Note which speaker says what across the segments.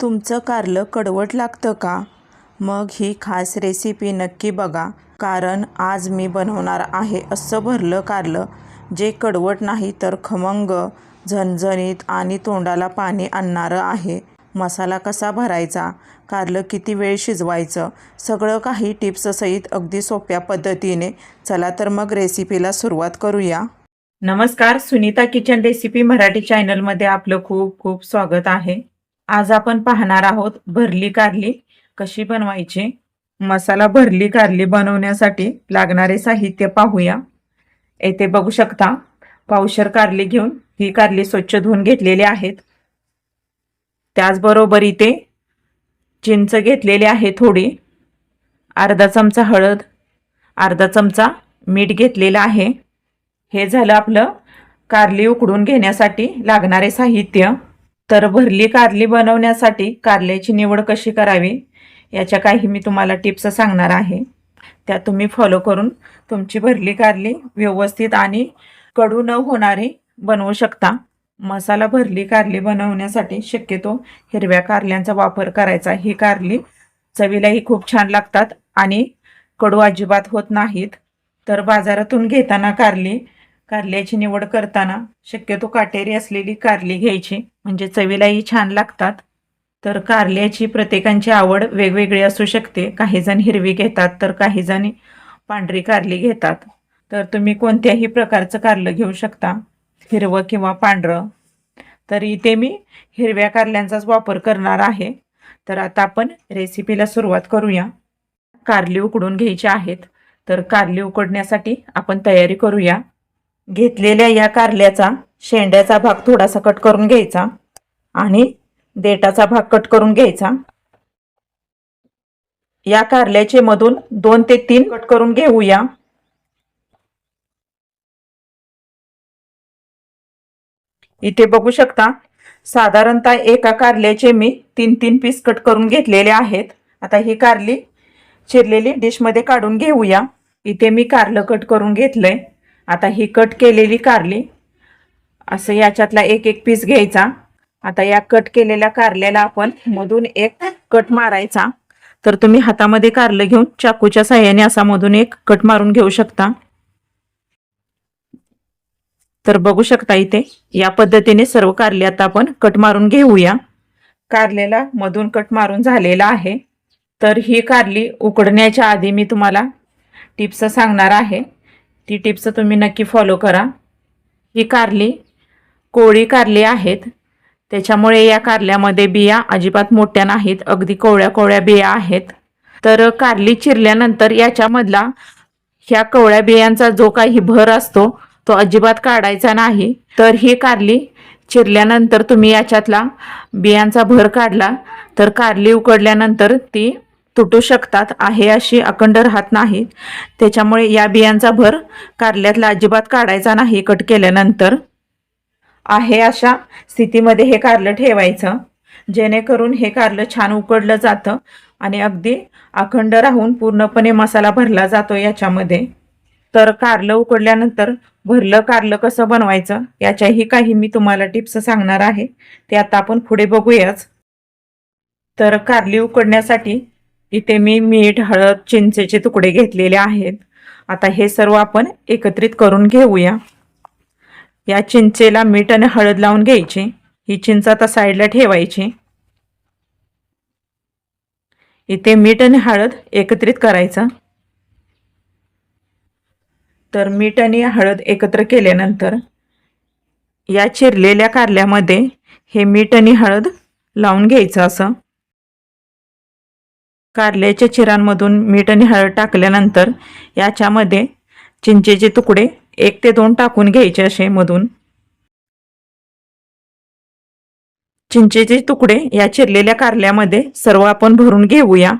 Speaker 1: तुमचं कारलं कडवट लागतं का? मग ही खास रेसिपी नक्की बघा. कारण आज मी बनवणार आहे असं भरलं कारलं जे कडवट नाही तर खमंग झणझणीत आणि तोंडाला पाणी आणणारं आहे. मसाला कसा भरायचा? कारलं किती वेळ शिजवायचं? सगळं काही टिप्ससहित अगदी सोप्या पद्धतीने. चला तर मग रेसिपीला सुरुवात करूया. नमस्कार सुनीता किचन रेसिपी मराठी चॅनलमध्ये आपलं खूप खूप स्वागत आहे. आज आपण पाहणार आहोत भरली कारली कशी बनवायची मसाला भरली कारली बनवण्यासाठी लागणारे साहित्य पाहूया. येथे बघू शकता पावशर कारली घेऊन ही कारली स्वच्छ धुवून घेतलेली आहेत. त्याचबरोबर इथे चिंच घेतलेली आहे थोडी अर्धा चमचा हळद अर्धा चमचा मीठ घेतलेलं आहे. हे झालं आपलं कारली उकडून घेण्यासाठी लागणारे साहित्य. तर भरली कारली बनवण्यासाठी कारल्याची निवड कशी करावी याच्या काही मी तुम्हाला टिप्स सांगणार आहे. त्या तुम्ही फॉलो करून तुमची भरली कारली व्यवस्थित आणि कडू न होणारी बनवू शकता. मसाला भरली कारली बनवण्यासाठी शक्यतो हिरव्या कारल्यांचा वापर करायचा. ही कारली चवीलाही खूप छान लागतात आणि कडू अजिबात होत नाहीत. तर बाजारातून घेताना कारली कारल्याची निवड करताना शक्यतो काटेरी असलेली कारली घ्यायची म्हणजे चवीलाही छान लागतात. तर कारल्याची प्रत्येकांची आवड वेगवेगळी असू शकते. काही जण हिरवी घेतात तर काही जण पांढरी कारली घेतात. तर तुम्ही कोणत्याही प्रकारचं कारलं घेऊ शकता. हिरवं किंवा पांढरं. तर इथे मी हिरव्या कारल्यांचाच वापर करणार आहे. तर आता आपण रेसिपीला सुरुवात करूया. कारली उकडून घ्यायची आहेत. तर कारली उकडण्यासाठी आपण तयारी करूया. घेतलेल्या या कारल्याचा शेंड्याचा भाग थोडासा कट करून घ्यायचा आणि देटाचा भाग कट करून घ्यायचा. या कारल्याचे मधून दोन ते तीन कट करून घेऊया. इथे बघू शकता साधारणतः एका कारल्याचे मी तीन तीन पीस कट करून घेतलेले आहेत. आता ही कारली चिरलेली डिशमध्ये काढून घेऊया. इथे मी कारलं कट करून घेतलंय. आता ही कट केलेली कारली. असं याच्यातला एक एक पीस घ्यायचा. आता या कट केलेल्या कारल्याला आपण मधून एक कट मारायचा. तर तुम्ही हातामध्ये कारलं घेऊन चाकूच्या साह्याने असा मधून एक कट मारून घेऊ शकता. तर बघू शकता इथे या पद्धतीने सर्व कारले आता आपण कट मारून घेऊया. कारलेला मधून कट मारून झालेला आहे. तर ही कारली उकडण्याच्या आधी मी तुम्हाला टिप्स सांगणार आहे. ती टिप्स तुम्ही नक्की फॉलो करा. ही कारली कोळी कारली आहेत. त्याच्यामुळे या कारल्यामध्ये बिया अजिबात मोठ्या नाहीत अगदी कोवळ्या कोवळ्या बिया आहेत. तर कारली चिरल्यानंतर याच्यामधला ह्या कवळ्या बियांचा जो काही भर असतो तो अजिबात काढायचा नाही. तर ही कारली चिरल्यानंतर तुम्ही याच्यातला बियांचा भर काढला. तर कारली उकडल्यानंतर ती तुटू शकतात आहे अशी अखंड राहत नाही. त्याच्यामुळे या बियांचा भर कारल्यातला अजिबात काढायचा नाही कट केल्यानंतर. आहे अशा स्थितीमध्ये हे कारलं ठेवायचं जेणेकरून हे कारलं छान उकडलं जातं आणि अगदी अखंड राहून पूर्णपणे मसाला भरला जातो याच्यामध्ये. तर कारलं उकडल्यानंतर भरलं कारलं कसं बनवायचं याच्याही काही मी तुम्हाला टिप्स सांगणार आहे ते आता आपण पुढे बघूयाच. तर कारली उकडण्यासाठी इथे मी मीठ हळद चिंचेचे तुकडे घेतलेले आहेत. आता हे सर्व आपण एकत्रित करून घेऊया. या चिंचेला मीठ आणि हळद लावून घ्यायची. ही चिंच आता साईडला ठेवायची. इथे मीठ आणि हळद एकत्रित करायचं. तर मीठ आणि हळद एकत्र केल्यानंतर या चिरलेल्या कारल्यामध्ये हे मीठ आणि हळद लावून घ्यायचं असं. कारल्याच्या चिरांमधून मीठ आणि हळद टाकल्यानंतर याच्यामध्ये चिंचेचे तुकडे एक ते दोन टाकून घ्यायचे असे मधून. चिंचेचे तुकडे या चिरलेल्या कारल्यामध्ये सर्व आपण भरून घेऊया.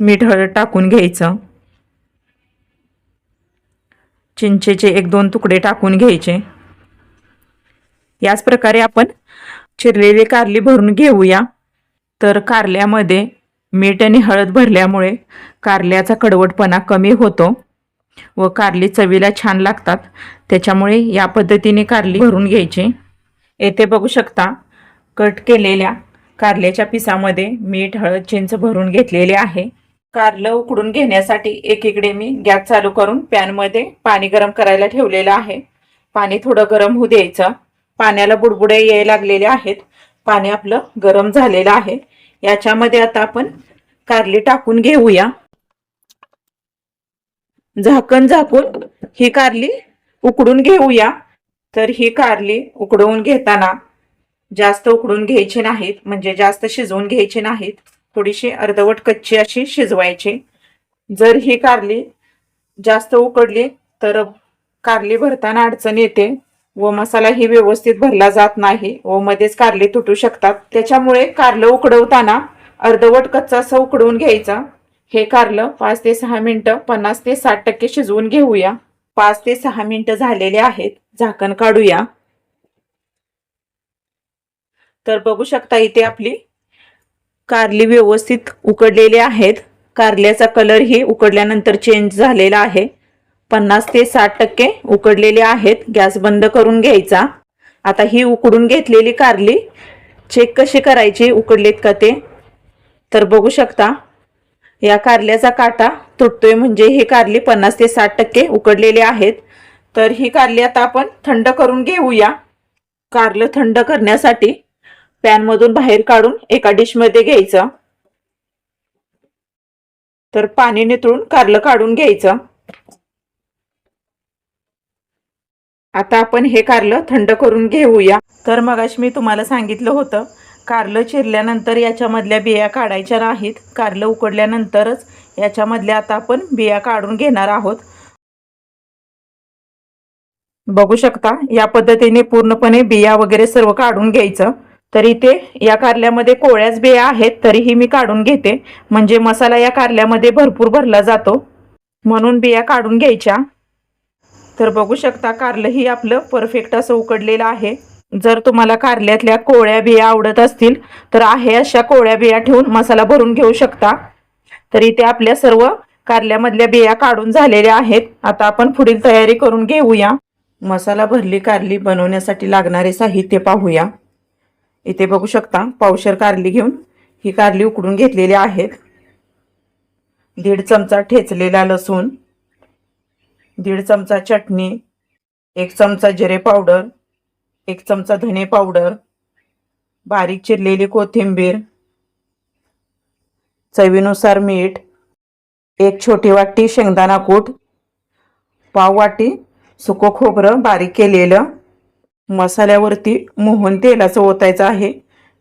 Speaker 1: मीठ हळद टाकून घ्यायचं. चिंचेचे एक दोन तुकडे टाकून घ्यायचे. याच प्रकारे आपण चिरलेली कारली भरून घेऊया. तर कारल्यामध्ये मीठ आणि हळद भरल्यामुळे कारल्याचा कडवटपणा कमी होतो व कारली चवीला छान लागतात. त्याच्यामुळे या पद्धतीने कारली भरून घ्यायची. येथे बघू शकता कट केलेल्या कारल्याच्या पिसामध्ये मीठ हळद चिंच भरून घेतलेले आहे. कारलं उकडून घेण्यासाठी एकीकडे मी गॅस चालू करून पॅनमध्ये पाणी गरम करायला ठेवलेलं आहे. पाणी थोडं गरम होऊ द्यायचं. पाण्याला बुडबुडे यायला लागलेले आहेत. पाणी आपलं गरम झालेलं आहे. याच्यामध्ये आता आपण कारली टाकून घेऊया. झाकण झाकून ही कारली उकडून घेऊया. तर ही कारली उकडवून घेताना जास्त उकडून घ्यायची नाहीत म्हणजे जास्त शिजवून घ्यायची नाहीत. थोडीशी अर्धवट कच्ची अशी शिजवायची. जर ही कारली जास्त उकडली तर कारली भरताना अडचण येते. व मसाला ही व्यवस्थित भरला जात नाही व मध्येच कारले तुटू शकतात. त्याच्यामुळे कारलं उकडवताना अर्धवट कच्चा असं उकडवून घ्यायचा. हे कारलं पाच ते सहा मिनिटं पन्नास ते साठ टक्के शिजवून घेऊया. पाच ते सहा मिनिटं झालेले आहेत. झाकण काढूया. तर बघू शकता इथे आपली कारली व्यवस्थित उकडलेली आहेत. कारल्याचा कलर ही उकडल्यानंतर चेंज झालेला आहे. पन्नास ते साठ टक्के उकडलेले आहेत. गॅस बंद करून घ्यायचा. आता ही उकडून घेतलेली कारली चेक कशी करायची उकडलेत का ते? तर बघू शकता या कारल्याचा काटा तुटतोय म्हणजे ही कारली पन्नास ते साठ टक्के उकडलेली आहेत. तर ही कारली आता आपण थंड करून घेऊया. कारलं थंड करण्यासाठी पॅनमधून बाहेर काढून एका डिशमध्ये घ्यायचं. तर पाणी नितळून कारलं काढून घ्यायचं. आता आपण हे कारलं थंड करून घेऊया. तर मगाशी मी तुम्हाला सांगितलं होतं कारलं चिरल्यानंतर याच्यामधल्या बिया काढायच्या नाहीत. कारलं उकडल्यानंतरच याच्यामधल्या आता आपण बिया काढून घेणार आहोत. बघू शकता या पद्धतीने पूर्णपणे बिया वगैरे सर्व काढून घ्यायचं. तरी ते या कारल्यामध्ये कोळ्याच बिया आहेत तरीही मी काढून घेते. म्हणजे मसाला या कारल्यामध्ये भरपूर भरला जातो. म्हणून बिया काढून घ्यायच्या. तर बघू शकता कारलं ही आपलं परफेक्ट असं उकडलेलं आहे. जर तुम्हाला कारल्यातल्या कोळ्या बिया आवडत असतील तर आहे अशा कोळ्या बिया ठेवून मसाला भरून घेऊ शकता. तर इथे आपल्या सर्व कारल्यामधल्या बिया काढून झालेल्या आहेत. आता आपण पुढील तयारी करून घेऊया. मसाला भरली कारली बनवण्यासाठी लागणारे साहित्य पाहूया. इथे बघू शकता पावशर कारली घेऊन ही कारली उकडून घेतलेली आहेत. दीड चमचा ठेचलेला लसूण. दीड चमचा चटणी एक चमचा जिरे पावडर एक चमचा धने पावडर बारीक चिरलेली कोथिंबीर चवीनुसार मीठ एक छोटी वाटी शेंगदाणा कूट पाव वाटी सुकं खोबरं बारीक केलेलं मसाल्यावरती मोहन तेलाचं ओतायचं आहे.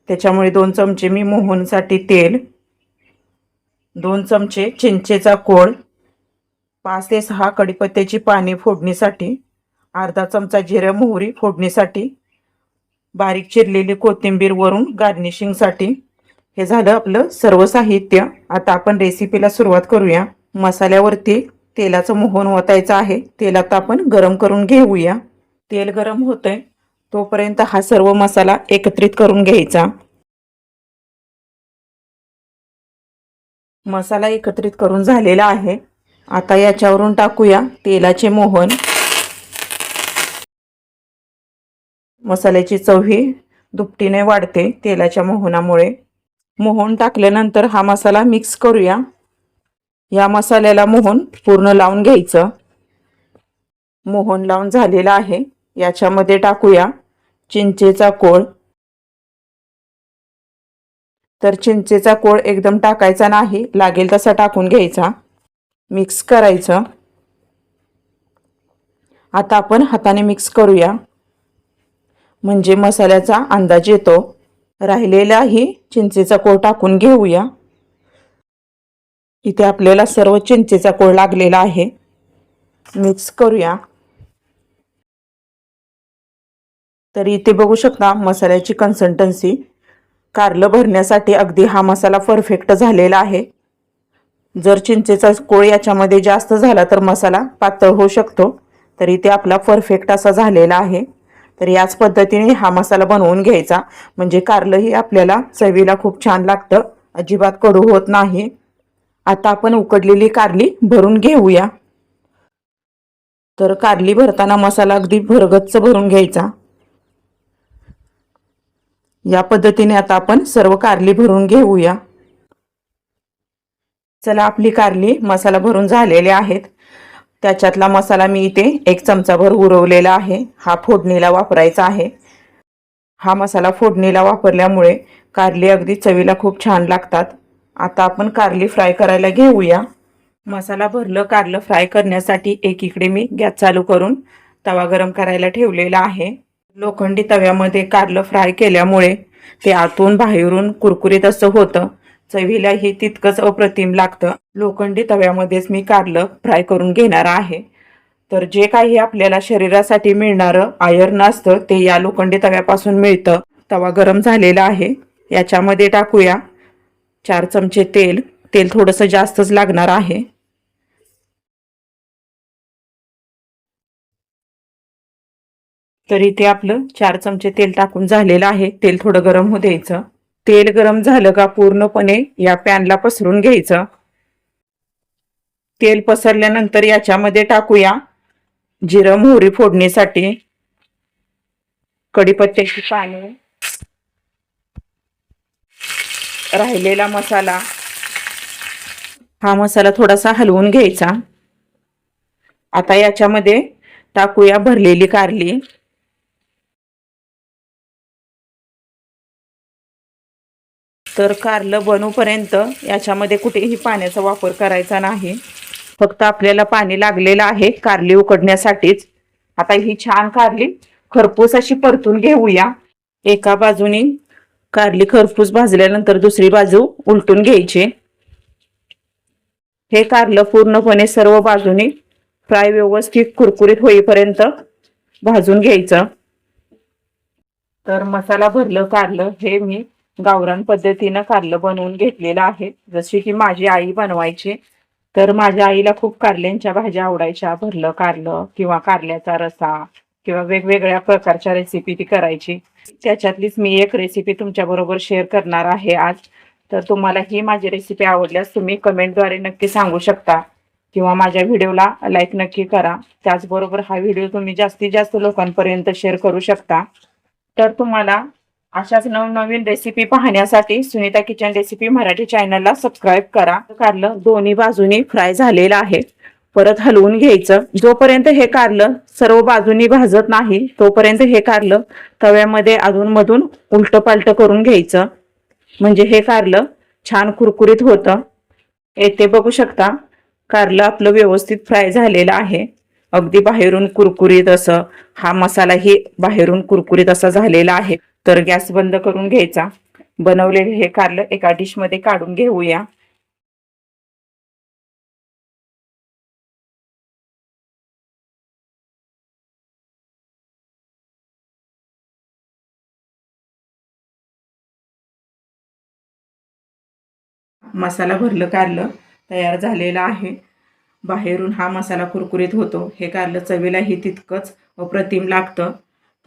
Speaker 1: त्याच्यामुळे दोन चमचे मी मोहनसाठी तेल दोन चमचे चिंचेचा कोळ पाच ते सहा कडीपत्त्याची पाने फोडणीसाठी अर्धा चमचा जिरे मोहरी फोडणीसाठी बारीक चिरलेली कोथिंबीर वरून गार्निशिंगसाठी हे झालं आपलं सर्व साहित्य. आता आपण रेसिपीला सुरुवात करूया. मसाल्यावरती तेलाचं मोहन ओतायचं आहे. तेल आता आपण गरम करून घेऊया. तेल गरम होतंय. तोपर्यंत हा सर्व मसाला एकत्रित करून घ्यायचा. मसाला एकत्रित करून झालेला आहे. आता याच्यावरून टाकूया तेलाचे मोहन. मसाल्याची चव ही दुपटीने वाढते तेलाच्या मोहनामुळे. मोहन टाकल्यानंतर हा मसाला मिक्स करूया. या मसाल्याला मोहन पूर्ण लावून घ्यायचं. मोहन लावून झालेला आहे. याच्यामध्ये टाकूया चिंचेचा कोळ. तर चिंचेचा कोळ एकदम टाकायचा नाही लागेल तसा टाकून घ्यायचा. मिक्स करायचं. आता आपण हाताने मिक्स करूया. म्हणजे मसाल्याचा अंदाज येतो. राहिलेलाही चिंचेचा कोळ टाकून घेऊया. इथे आपल्याला सर्व चिंचेचा कोळ लागलेला आहे. मिक्स करूया. तर इथे बघू शकता मसाल्याची कन्सल्टन्सी कारलं भरण्यासाठी अगदी हा मसाला परफेक्ट झालेला आहे. जर चिंचेचा कोळ याच्यामध्ये जास्त झाला तर मसाला पातळ होऊ शकतो. तर इथे आपला परफेक्ट असा झालेला आहे. तर याच पद्धतीने हा मसाला बनवून घ्यायचा. म्हणजे कारलंही आपल्याला चवीला खूप छान लागतं. अजिबात कडू होत नाही. आता आपण उकडलेली कारली भरून घेऊया. तर कारली भरताना मसाला अगदी भरगच्च भरून घ्यायचा. या पद्धतीने आता आपण सर्व कारली भरून घेऊया. चला आपली कारली मसाला भरून झालेले आहेत. त्याच्यातला मसाला मी इथे एक चमचाभर उरवलेला आहे. हा फोडणीला वापरायचा आहे. हा मसाला फोडणीला वापरल्यामुळे कारली अगदी चवीला खूप छान लागतात. आता आपण कारली फ्राय करायला घेऊया. मसाला भरलं कारलं फ्राय करण्यासाठी एकीकडे मी गॅस चालू करून तवा गरम करायला ठेवलेला आहे. लोखंडी तव्यामध्ये कारलं फ्राय केल्यामुळे ते आतून बाहेरून कुरकुरीत असं होतं. चवीलाही तितकंच अप्रतिम लागतं. लोखंडी तव्यामध्येच मी कारलं फ्राय करून घेणार आहे. तर जे काही आपल्याला शरीरासाठी मिळणारं आयर्न असतं ते या लोखंडी तव्यापासून मिळतं. तवा गरम झालेला आहे. याच्यामध्ये टाकूया चार चमचे तेल. तेल थोडंसं जास्तच लागणार आहे. तर इथे आपलं चार चमचे तेल टाकून झालेलं आहे. तेल थोडं गरम होऊ द्यायचं. तेल गरम झालं का पूर्णपणे या पॅनला पसरून घ्यायचं. तेल पसरल्यानंतर याच्यामध्ये टाकूया जिरं मोहरी फोडणीसाठी. कढीपत्त्याची पाने. राहिलेला मसाला. हा मसाला थोडासा हलवून घ्यायचा. आता याच्यामध्ये टाकूया भरलेली कारली. तर कारलं बनूपर्यंत याच्यामध्ये कुठेही पाण्याचा वापर करायचा नाही. फक्त आपल्याला पाणी लागलेलं आहे कारली उकडण्यासाठीच. आता ही छान कारली खरपूस अशी परतून घेऊया. एका बाजूनी कारली खरपूस भाजल्यानंतर दुसरी बाजू उलटून घ्यायची. हे कारलं पूर्णपणे सर्व बाजूनी फ्राय व्यवस्थित कुरकुरीत होईपर्यंत भाजून घ्यायचं. तर मसाला भरलं कारलं हे मी गावरान पद्धतीनं कारलं बनवून घेतलेलं आहे. जशी की माझी आई बनवायची तर माझ्या आईला खूप कारल्यांच्या भाज्या आवडायच्या. भरलं कारलं किंवा कारल्याचा रसा किंवा वेगवेगळ्या प्रकारच्या रेसिपी ती करायची. त्याच्यातलीच मी एक रेसिपी तुमच्याबरोबर शेअर करणार आहे आज. तर तुम्हाला ही माझी रेसिपी आवडल्यास तुम्ही कमेंटद्वारे नक्की सांगू शकता किंवा माझ्या व्हिडिओला लाईक नक्की करा. त्याचबरोबर हा व्हिडिओ तुम्ही जास्तीत जास्त लोकांपर्यंत शेअर करू शकता. तर तुम्हाला अशाच नवनवीन रेसिपी पाहण्यासाठी सुनीता किचन रेसिपी मराठी चॅनलला सबस्क्राईब करा. कारलं दोन्ही बाजूनी फ्राय झालेलं आहे. परत हलवून घ्यायचं. जोपर्यंत हे कारलं सर्व बाजूनी भाजत नाही तोपर्यंत हे कारलं तव्यामध्ये अधूनमधून उलट पालट करून घ्यायचं. म्हणजे हे कारलं छान कुरकुरीत होतं. येथे बघू शकता कारलं आपलं व्यवस्थित फ्राय झालेलं आहे. अगदी बाहेरून कुरकुरीत असं हा मसालाही बाहेरून कुरकुरीत असा झालेला आहे. तर गॅस बंद करून घ्यायचा. बनवलेले हे कारलं एका डिशमध्ये काढून घेऊया. मसाला भरलं कारलं तयार झालेलं आहे. बाहेरून हा मसाला कुरकुरीत होतो. हे कारलं चवीलाही तितकंच अप्रतिम लागतं.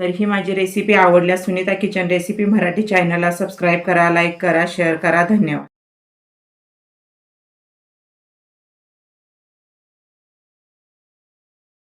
Speaker 1: तर ही माझी रेसिपी आवडल्यास सुनीता किचन रेसिपी मराठी चॅनलला सबस्क्राईब करा लाईक करा शेअर करा. धन्यवाद.